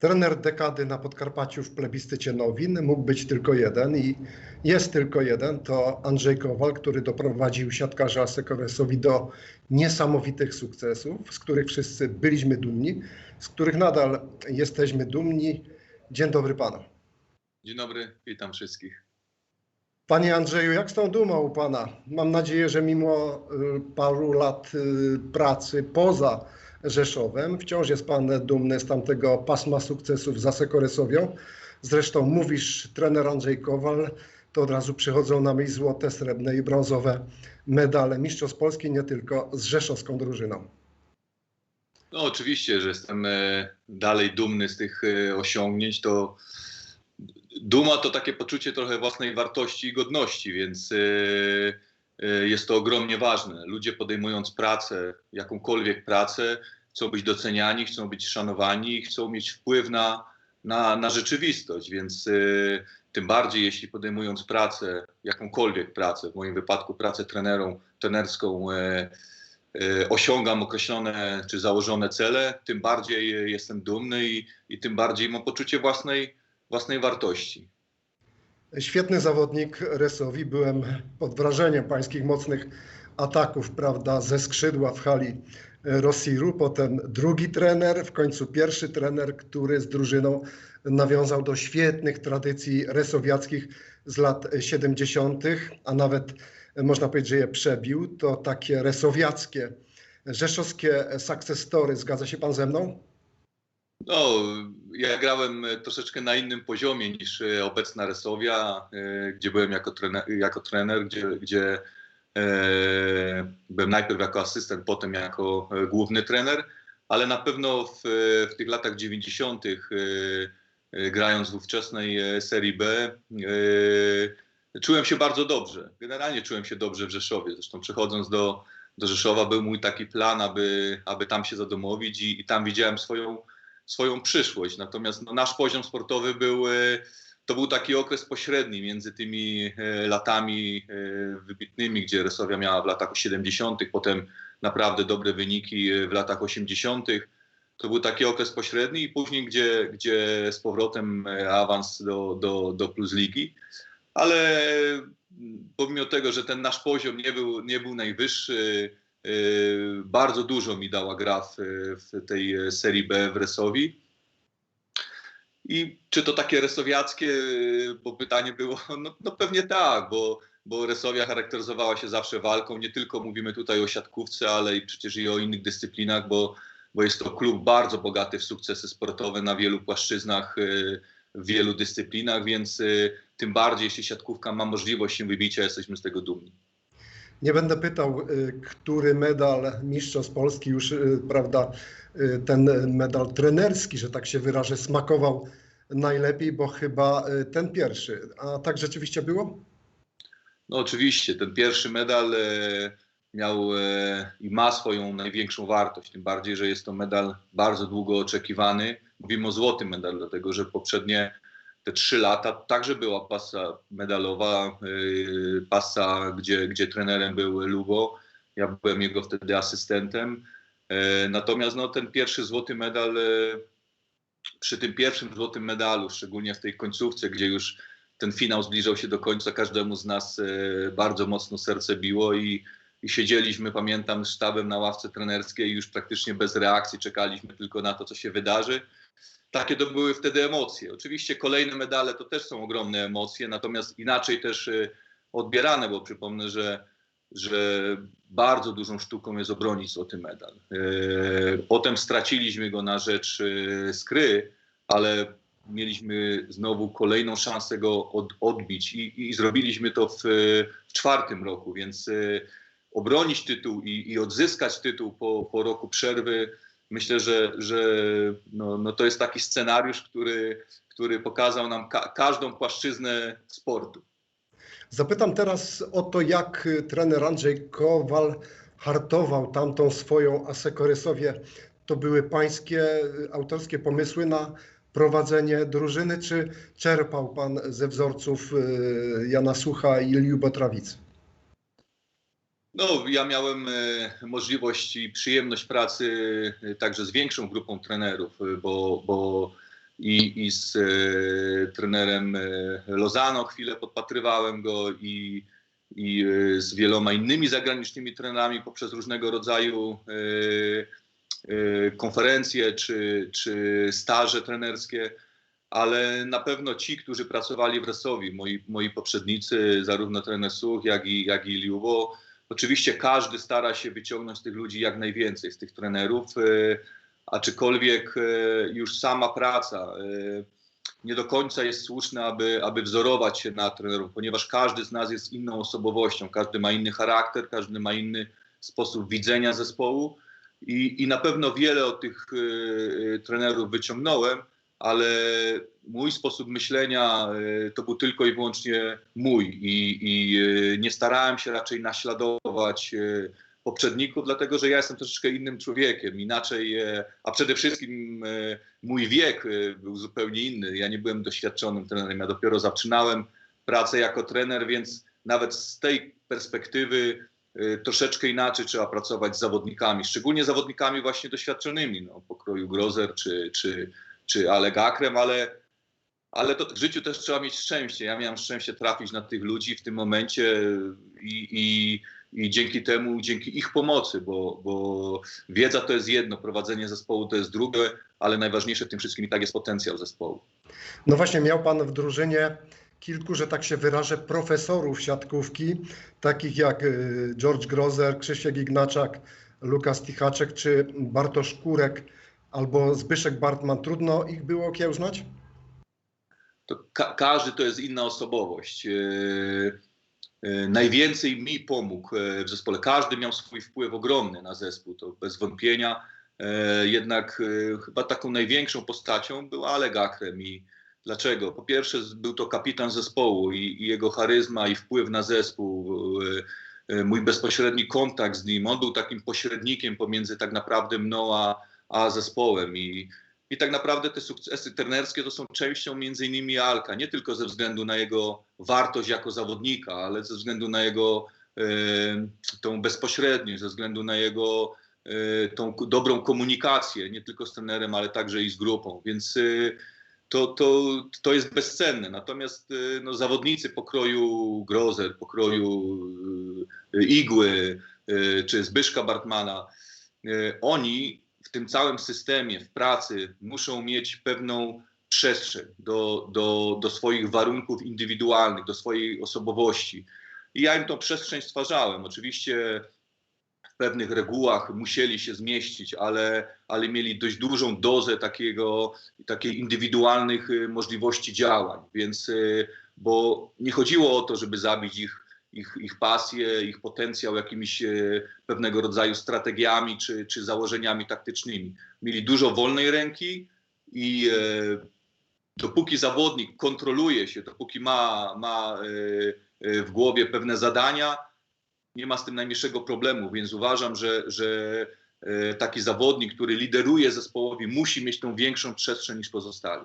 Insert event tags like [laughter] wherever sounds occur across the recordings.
Trener dekady na Podkarpaciu w plebiscycie Nowin mógł być tylko jeden i jest tylko jeden. To Andrzej Kowal, który doprowadził siatkarza Sekoresowi do niesamowitych sukcesów, z których wszyscy byliśmy dumni, z których nadal jesteśmy dumni. Dzień dobry panu. Dzień dobry, witam wszystkich. Panie Andrzeju, jak z tą dumą u pana? Mam nadzieję, że mimo y, paru lat y, pracy poza Rzeszowem. Wciąż jest Pan dumny z tamtego pasma sukcesów za Sekoresowią. Zresztą mówisz trener Andrzej Kowal, to od razu przychodzą na myśl złote, srebrne i brązowe medale Mistrzostw Polski, nie tylko z rzeszowską drużyną. No oczywiście, że jestem e, dalej dumny z tych e, osiągnięć. To duma to takie poczucie trochę własnej wartości i godności, więc e, jest to ogromnie ważne. Ludzie podejmując pracę, jakąkolwiek pracę, chcą być doceniani, chcą być szanowani, chcą mieć wpływ na, na, na rzeczywistość, więc y, tym bardziej jeśli podejmując pracę, jakąkolwiek pracę, w moim wypadku pracę trenerą, trenerską, y, y, osiągam określone czy założone cele, tym bardziej jestem dumny i, i tym bardziej mam poczucie własnej, własnej wartości. Świetny zawodnik Resowi. Byłem pod wrażeniem pańskich mocnych ataków, prawda, ze skrzydła w hali Rossiru, potem drugi trener, w końcu pierwszy trener, który z drużyną nawiązał do świetnych tradycji resowiackich z lat 70., a nawet można powiedzieć, że je przebił. To takie resowiackie, rzeszowskie success story. Zgadza się pan ze mną? No, ja grałem troszeczkę na innym poziomie niż obecna Resowia, e, gdzie byłem jako trener, jako trener gdzie, gdzie E, byłem najpierw jako asystent, potem jako e, główny trener, ale na pewno w, w tych latach 90., e, grając w ówczesnej serii B, czułem się bardzo dobrze. Generalnie czułem się dobrze w Rzeszowie. Zresztą przechodząc do, do Rzeszowa był mój taki plan, aby, aby tam się zadomowić i, i tam widziałem swoją, swoją przyszłość. Natomiast no, nasz poziom sportowy był to był taki okres pośredni między tymi e, latami e, wybitnymi, gdzie Resowia miała w latach 70., potem naprawdę dobre wyniki e, w latach 80. To był taki okres pośredni i później, gdzie, gdzie z powrotem awans do, do, do Plus Ligi. Ale pomimo tego, że ten nasz poziom nie był, nie był najwyższy, bardzo dużo mi dała gra w, w tej serii B w Resowi. I czy to takie resowiackie, bo pytanie było, [laughs] no, no pewnie tak, bo, bo Resowia charakteryzowała się zawsze walką. Nie tylko mówimy tutaj o siatkówce, ale i przecież i o innych dyscyplinach, bo, bo jest to klub bardzo bogaty w sukcesy sportowe na wielu płaszczyznach, w wielu dyscyplinach, więc tym bardziej, jeśli siatkówka ma możliwość się wybicia, jesteśmy z tego dumni. Nie będę pytał, y, który medal mistrzostw Polski już, prawda, ten medal trenerski, że tak się wyrażę, smakował najlepiej, bo chyba y, ten pierwszy. A tak rzeczywiście było? No oczywiście, ten pierwszy medal miał i ma swoją największą wartość, tym bardziej, że jest to medal bardzo długo oczekiwany. Mówimy o złotym medalu, dlatego że poprzednie te trzy lata także była pasa medalowa, e, pasa, gdzie, gdzie trenerem był Lugo. Ja byłem jego wtedy asystentem. Natomiast no, ten pierwszy złoty medal przy tym pierwszym złotym medalu, szczególnie w tej końcówce, gdzie już ten finał zbliżał się do końca, każdemu z nas bardzo mocno serce biło i, i siedzieliśmy, pamiętam, sztabem na ławce trenerskiej już praktycznie bez reakcji, czekaliśmy tylko na to, co się wydarzy. Takie to były wtedy emocje. Oczywiście kolejne medale to też są ogromne emocje, natomiast inaczej też e, odbierane, bo przypomnę, że że bardzo dużą sztuką jest obronić złoty medal. E, potem straciliśmy go na rzecz e, skry, ale mieliśmy znowu kolejną szansę go od, odbić i, i, zrobiliśmy to w, w, czwartym roku, więc obronić tytuł i, i odzyskać tytuł po, po roku przerwy, myślę, że, że no, no to jest taki scenariusz, który, który pokazał nam ka każdą płaszczyznę sportu. Zapytam teraz o to, jak trener Andrzej Kowal hartował tamtą swoją asekorysowie. To były pańskie autorskie pomysły na prowadzenie drużyny, czy czerpał pan ze wzorców y, Jana Sucha i Iliu Botrawic? No, ja miałem e, możliwość i przyjemność pracy e, także z większą grupą trenerów, e, bo, bo i, i z trenerem Lozano chwilę podpatrywałem go i, i z wieloma innymi zagranicznymi trenerami poprzez różnego rodzaju konferencje czy, czy staże trenerskie, ale na pewno ci, którzy pracowali w Resowi, moi, moi poprzednicy, zarówno trener Such, jak i, jak i Liubo, oczywiście każdy stara się wyciągnąć z tych ludzi jak najwięcej, z tych trenerów, e, aczkolwiek e, już sama praca e, nie do końca jest słuszna, aby, aby wzorować się na trenerów, ponieważ każdy z nas jest inną osobowością, każdy ma inny charakter, każdy ma inny sposób widzenia zespołu i, i na pewno wiele od tych trenerów wyciągnąłem, ale mój sposób myślenia e, to był tylko i wyłącznie mój i, i e, nie starałem się raczej naśladować e, poprzedników, dlatego że ja jestem troszeczkę innym człowiekiem, inaczej, a przede wszystkim mój wiek był zupełnie inny. Ja nie byłem doświadczonym trenerem, ja dopiero zaczynałem pracę jako trener, więc nawet z tej perspektywy troszeczkę inaczej trzeba pracować z zawodnikami, szczególnie zawodnikami właśnie doświadczonymi, no, pokroju Grozer czy, czy, czy Alek Akrem, ale, ale to w życiu też trzeba mieć szczęście. Ja miałem szczęście trafić na tych ludzi w tym momencie i, i, i dzięki temu, dzięki ich pomocy, bo, bo wiedza to jest jedno, prowadzenie zespołu to jest drugie, ale najważniejsze w tym wszystkim i tak jest potencjał zespołu. No właśnie, miał Pan w drużynie kilku, że tak się wyrażę, profesorów siatkówki, takich jak y, George Grozer, Krzysiek Ignaczak, Lukas Tichaczek czy Bartosz Kurek albo Zbyszek Bartman. Trudno ich było okiełznać? to ka- każdy to jest inna osobowość. E, e, najwięcej mi pomógł e, w zespole. Każdy miał swój wpływ ogromny na zespół, to bez wątpienia. Jednak chyba taką największą postacią był Alek Akrem. I dlaczego? Po pierwsze, był to kapitan zespołu i, i jego charyzma i wpływ na zespół. Mój bezpośredni kontakt z nim, on był takim pośrednikiem pomiędzy tak naprawdę mną a, a zespołem. I, i tak naprawdę te sukcesy trenerskie to są częścią między innymi Alka, nie tylko ze względu na jego wartość jako zawodnika, ale ze względu na jego e, tą bezpośredniość, ze względu na jego e, tą dobrą komunikację, nie tylko z trenerem, ale także i z grupą. Więc e, to, to, to jest bezcenne. Natomiast no, zawodnicy pokroju Grozer, pokroju Igły czy Zbyszka Bartmana, oni w tym całym systemie, w pracy muszą mieć pewną przestrzeń do, do, do swoich warunków indywidualnych, do swojej osobowości. I ja im tą przestrzeń stwarzałem. Oczywiście w pewnych regułach musieli się zmieścić, ale, ale mieli dość dużą dozę takiego, takiej indywidualnych y, możliwości działań. Więc, y, bo nie chodziło o to, żeby zabić ich ich, ich pasję, ich potencjał jakimiś e, pewnego rodzaju strategiami czy, czy założeniami taktycznymi. Mieli dużo wolnej ręki i e, dopóki zawodnik kontroluje się, dopóki ma, ma e, w głowie pewne zadania, nie ma z tym najmniejszego problemu, więc uważam, że, że taki zawodnik, który lideruje zespołowi, musi mieć tą większą przestrzeń niż pozostali.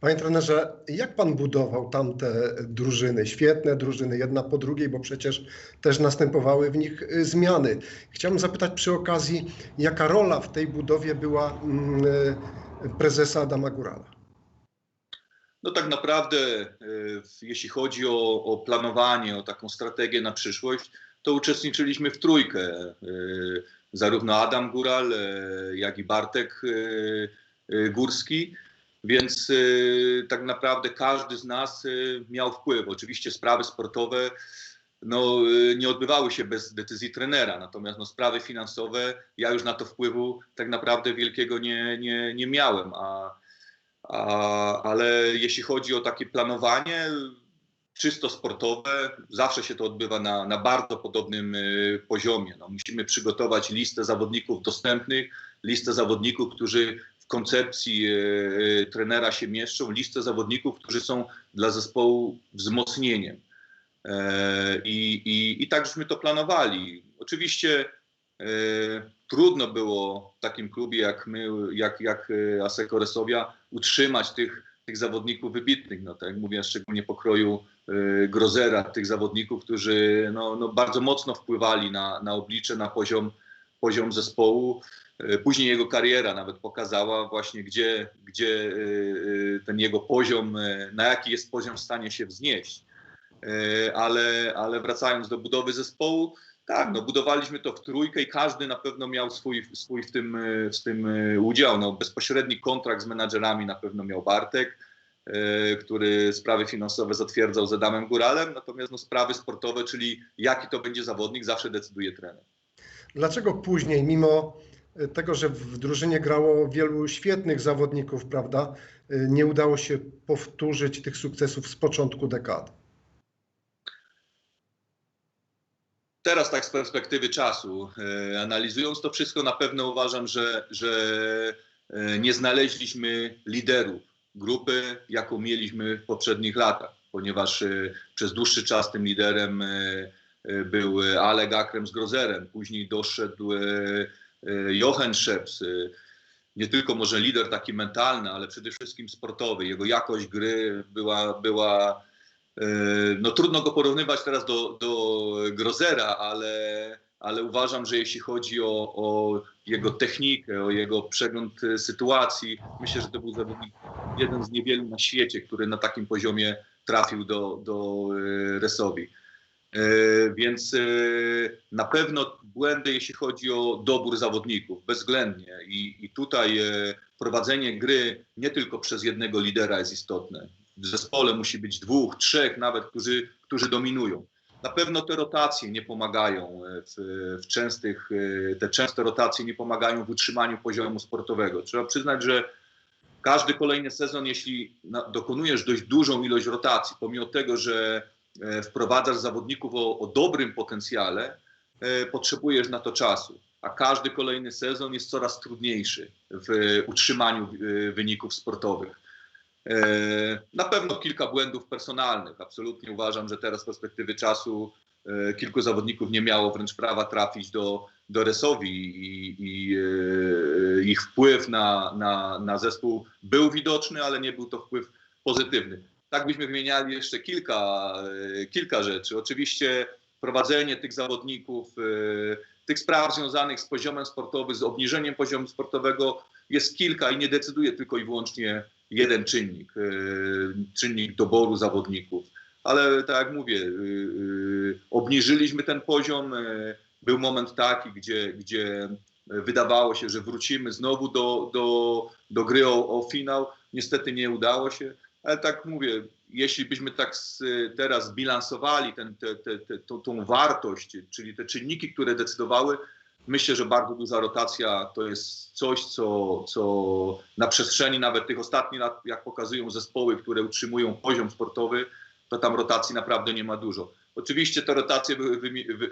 Panie trenerze, jak pan budował tamte drużyny? Świetne drużyny, jedna po drugiej, bo przecież też następowały w nich y, zmiany. Chciałbym zapytać przy okazji, jaka rola w tej budowie była mm, y, prezesa Adama Górala? No tak naprawdę, w- jeśli chodzi o, o planowanie, o taką strategię na przyszłość, to uczestniczyliśmy w trójkę. Zarówno Adam Góral, jak i Bartek Górski. Więc e, tak naprawdę każdy z nas e, miał wpływ. Oczywiście sprawy sportowe no, e, nie odbywały się bez decyzji trenera, natomiast no, sprawy finansowe, ja już na to wpływu tak naprawdę wielkiego nie, nie, nie miałem. A, a, ale jeśli chodzi o takie planowanie czysto sportowe, zawsze się to odbywa na, na bardzo podobnym y, poziomie. No, musimy przygotować listę zawodników dostępnych, listę zawodników, którzy koncepcji y, y, trenera się mieszczą, listę zawodników, którzy są dla zespołu wzmocnieniem. E, I, i, I tak żeśmy to planowali. Oczywiście e, trudno było w takim klubie jak my, jak, jak e, Aseko Resowia, utrzymać tych, tych zawodników wybitnych. No, tak jak mówię, szczególnie pokroju e, Grozera, tych zawodników, którzy no, no, bardzo mocno wpływali na, na oblicze, na poziom, poziom zespołu. Później jego kariera nawet pokazała właśnie, gdzie, gdzie ten jego poziom, na jaki jest poziom w stanie się wznieść. Ale, ale wracając do budowy zespołu, tak, no budowaliśmy to w trójkę i każdy na pewno miał swój, swój w, tym, w tym udział. No, bezpośredni kontrakt z menadżerami na pewno miał Bartek, który sprawy finansowe zatwierdzał z Adamem Góralem, natomiast no, sprawy sportowe, czyli jaki to będzie zawodnik, zawsze decyduje trener. Dlaczego później, mimo tego, że w drużynie grało wielu świetnych zawodników, prawda, nie udało się powtórzyć tych sukcesów z początku dekady? Teraz tak z perspektywy czasu, e, analizując to wszystko, na pewno uważam, że, że e, nie znaleźliśmy liderów grupy, jaką mieliśmy w poprzednich latach, ponieważ e, przez dłuższy czas tym liderem był Alek Akrem z Grozerem, później doszedł Jochen Szeps, nie tylko może lider taki mentalny, ale przede wszystkim sportowy. Jego jakość gry była, była no trudno go porównywać teraz do, do Grozera, ale, ale uważam, że jeśli chodzi o, o jego technikę, o jego przegląd sytuacji, myślę, że to był zawodnik jeden z niewielu na świecie, który na takim poziomie trafił do, do Resowi. Więc na pewno błędy, jeśli chodzi o dobór zawodników, bezwzględnie. I, I tutaj prowadzenie gry nie tylko przez jednego lidera jest istotne w zespole musi być dwóch, trzech nawet, którzy, którzy dominują. Na pewno te rotacje nie pomagają e, w, w częstych, e, te częste rotacje nie pomagają w utrzymaniu poziomu sportowego. Trzeba przyznać, że każdy kolejny sezon, jeśli dokonujesz dość dużą ilość rotacji, pomimo tego, że e, wprowadzasz zawodników o, o dobrym potencjale, potrzebujesz na to czasu. A każdy kolejny sezon jest coraz trudniejszy w utrzymaniu wyników sportowych. E, na pewno kilka błędów personalnych. Absolutnie uważam, że teraz z perspektywy czasu e, kilku zawodników nie miało wręcz prawa trafić do, do Resowi i, i e, ich wpływ na, na, na zespół był widoczny, ale nie był to wpływ pozytywny. Tak byśmy wymieniali jeszcze kilka, kilka rzeczy. Oczywiście prowadzenie tych zawodników, tych spraw związanych z poziomem sportowym, z obniżeniem poziomu sportowego jest kilka i nie decyduje tylko i wyłącznie jeden czynnik, e, czynnik doboru zawodników. Ale tak jak mówię, e, e, obniżyliśmy ten poziom. Był moment taki, gdzie, gdzie wydawało się, że wrócimy znowu do, do, do gry o, o finał. Niestety nie udało się, ale tak mówię, jeśli byśmy tak teraz bilansowali ten, te, te, te, tą, tą wartość, czyli te czynniki, które decydowały, Myślę, że bardzo duża rotacja to jest coś, co, co na przestrzeni nawet tych ostatnich lat, jak pokazują zespoły, które utrzymują poziom sportowy, to tam rotacji naprawdę nie ma dużo. Oczywiście te rotacje były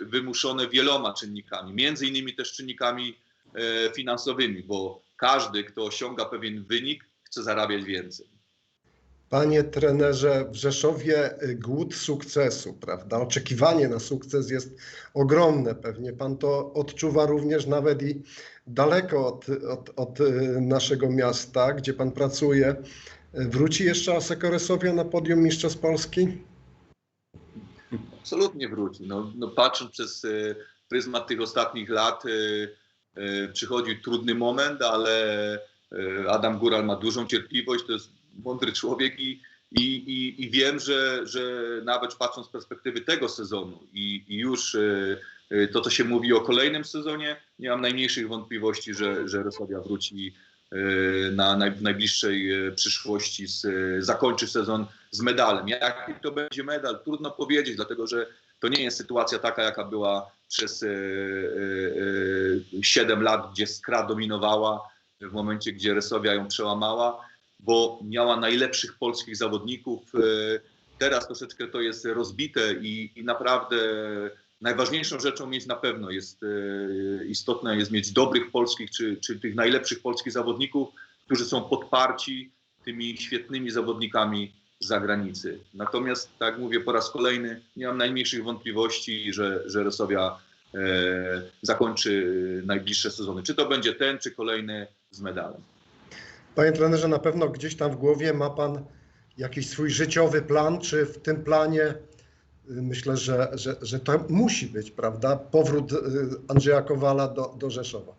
wymuszone wieloma czynnikami, między innymi też czynnikami e, finansowymi, bo każdy, kto osiąga pewien wynik, chce zarabiać więcej. Panie trenerze, w Rzeszowie y, głód sukcesu, prawda? Oczekiwanie na sukces jest ogromne. Pewnie pan to odczuwa również nawet i daleko od, od, od y, naszego miasta, gdzie pan pracuje. Wróci jeszcze Aseko Resowia na podium Mistrzostw Polski? Absolutnie wróci. No, no patrząc przez y, pryzmat tych ostatnich lat, przychodzi trudny moment, ale Adam Góral ma dużą cierpliwość. To jest mądry człowiek i, i, i, i wiem, że, że nawet patrząc z perspektywy tego sezonu i, i już e, e, to, co się mówi o kolejnym sezonie, nie mam najmniejszych wątpliwości, że, że Rosławia wróci e, na najbliższej przyszłości, z, zakończy sezon z medalem. Jaki to będzie medal? Trudno powiedzieć, dlatego że to nie jest sytuacja taka, jaka była przez 7 lat, gdzie Skra dominowała w momencie, gdzie Resowia ją przełamała bo miała najlepszych polskich zawodników. E, teraz troszeczkę to jest rozbite i, i naprawdę najważniejszą rzeczą mieć na pewno jest e, istotne jest mieć dobrych polskich czy, czy tych najlepszych polskich zawodników, którzy są podparci tymi świetnymi zawodnikami z zagranicy. Natomiast, tak mówię po raz kolejny, nie mam najmniejszych wątpliwości, że, że Rosowia e, zakończy najbliższe sezony. Czy to będzie ten, czy kolejny z medalem. Panie trenerze, na pewno gdzieś tam w głowie ma Pan jakiś swój życiowy plan, czy w tym planie myślę, że, że, że to musi być, prawda? Powrót y, Andrzeja Kowala do, do Rzeszowa.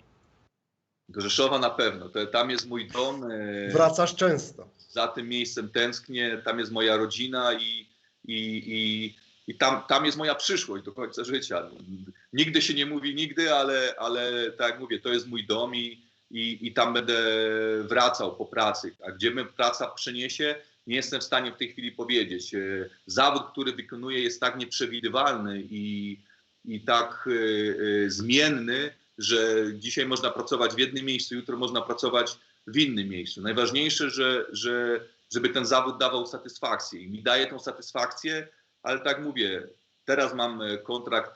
Do Rzeszowa na pewno. To, tam jest mój dom. e, Wracasz często. Za tym miejscem tęsknię. Tam jest moja rodzina i, i, i, i tam, tam jest moja przyszłość do końca życia. Nigdy się nie mówi nigdy, ale, ale tak jak mówię, to jest mój dom i, i, i tam będę wracał po pracy. A gdzie mnie praca przeniesie, nie jestem w stanie w tej chwili powiedzieć. E, Zawód, który wykonuję, jest tak nieprzewidywalny i, i tak e, e, zmienny, że dzisiaj można pracować w jednym miejscu, jutro można pracować w innym miejscu. Najważniejsze, że, że, żeby ten zawód dawał satysfakcję i mi daje tą satysfakcję, ale tak mówię, teraz mam kontrakt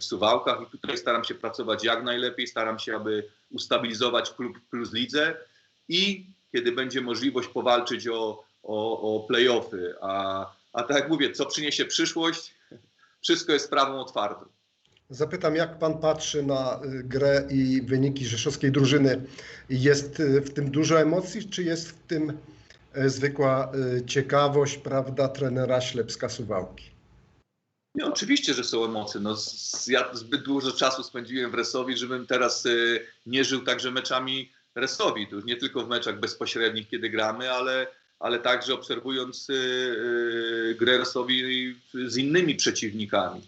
w Suwałkach i tutaj staram się pracować jak najlepiej, staram się, aby ustabilizować klub plus lidze i kiedy będzie możliwość powalczyć o, o, o playoffy, a, a tak jak mówię, co przyniesie przyszłość, wszystko jest sprawą otwartą. Zapytam, jak pan patrzy na y, grę i wyniki rzeszowskiej drużyny? Jest y, w tym dużo emocji, czy jest w tym y, zwykła y, ciekawość, prawda, trenera Ślepska Suwałki? Nie, oczywiście, że są emocje. No, z, ja zbyt dużo czasu spędziłem w Resowi, żebym teraz y, nie żył także meczami Resowi. Już nie tylko w meczach bezpośrednich, kiedy gramy, ale, ale także obserwując y, y, grę Resowi z innymi przeciwnikami.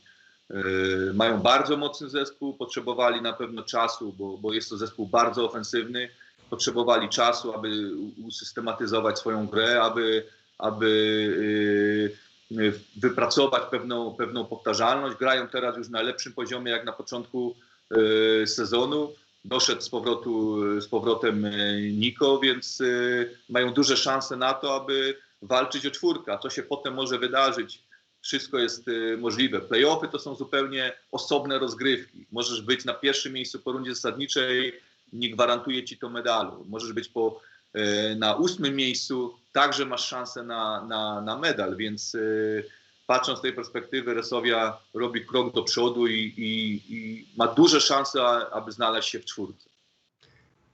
Y, mają bardzo mocny zespół, potrzebowali na pewno czasu, bo, bo jest to zespół bardzo ofensywny. Potrzebowali czasu, aby usystematyzować swoją grę, aby, aby y, wypracować pewną, pewną powtarzalność. Grają teraz już na lepszym poziomie jak na początku y, sezonu. Doszedł z, powrotu, z powrotem y, Niko, więc y, mają duże szanse na to, aby walczyć o czwórkę. Co się potem może wydarzyć? Wszystko jest y, możliwe. Playoffy to są zupełnie osobne rozgrywki. Możesz być na pierwszym miejscu po rundzie zasadniczej, nie gwarantuje ci to medalu. Możesz być po, y, na ósmym miejscu, także masz szansę na, na, na medal, więc y, patrząc z tej perspektywy, Resowia robi krok do przodu i, i, i ma duże szanse, aby znaleźć się w czwórce.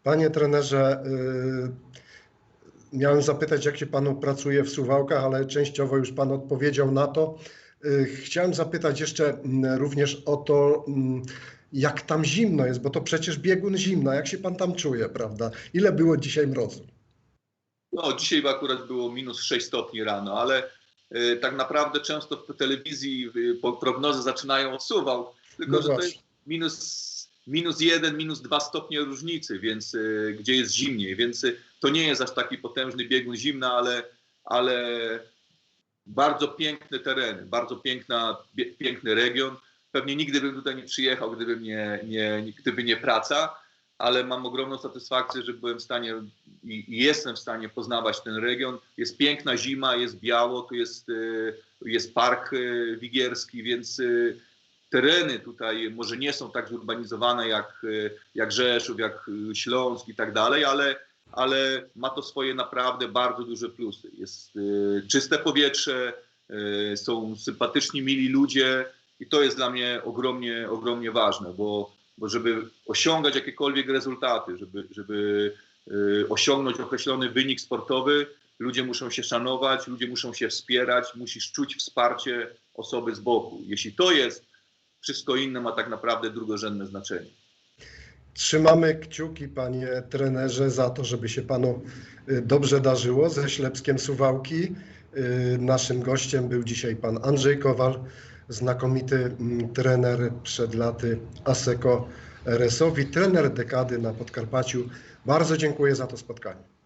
Panie trenerze, y, miałem zapytać, jak się panu pracuje w Suwałkach, ale częściowo już pan odpowiedział na to. Y, Chciałem zapytać jeszcze mm, również o to, mm, jak tam zimno jest, bo to przecież biegun zimna. Jak się pan tam czuje, prawda? Ile było dzisiaj mrozu? No, dzisiaj akurat było minus 6 stopni rano, ale y, tak naprawdę często w telewizji y, prognozy zaczynają od Suwał, tylko No że to właśnie. jest minus, minus 1, minus 2 stopnie różnicy, więc y, gdzie jest zimniej, więc y, to nie jest aż taki potężny biegun zimna, ale, ale bardzo piękne tereny, bardzo piękna, bie- piękny region. Pewnie nigdy bym tutaj nie przyjechał, gdyby nie, nie, gdyby nie praca, ale mam ogromną satysfakcję, że byłem w stanie i, jestem w stanie poznawać ten region. Jest piękna zima, jest biało, tu jest, y, jest park y, wigierski, więc y, tereny tutaj może nie są tak zurbanizowane jak, jak Rzeszów, jak Śląsk i tak dalej, ale, ale ma to swoje naprawdę bardzo duże plusy. Jest y, czyste powietrze, y, są sympatyczni, mili ludzie i to jest dla mnie ogromnie, ogromnie ważne, bo, bo żeby osiągać jakiekolwiek rezultaty, żeby, żeby y, osiągnąć określony wynik sportowy, ludzie muszą się szanować, ludzie muszą się wspierać, musisz czuć wsparcie osoby z boku. Jeśli to jest, wszystko inne ma tak naprawdę drugorzędne znaczenie. Trzymamy kciuki, panie trenerze, za to, żeby się panu y, dobrze darzyło ze Ślepskiem Suwałki. Y, Naszym gościem był dzisiaj pan Andrzej Kowal, znakomity mm, trener przed laty ASEKO RS-owi, trener dekady na Podkarpaciu. Bardzo dziękuję za to spotkanie.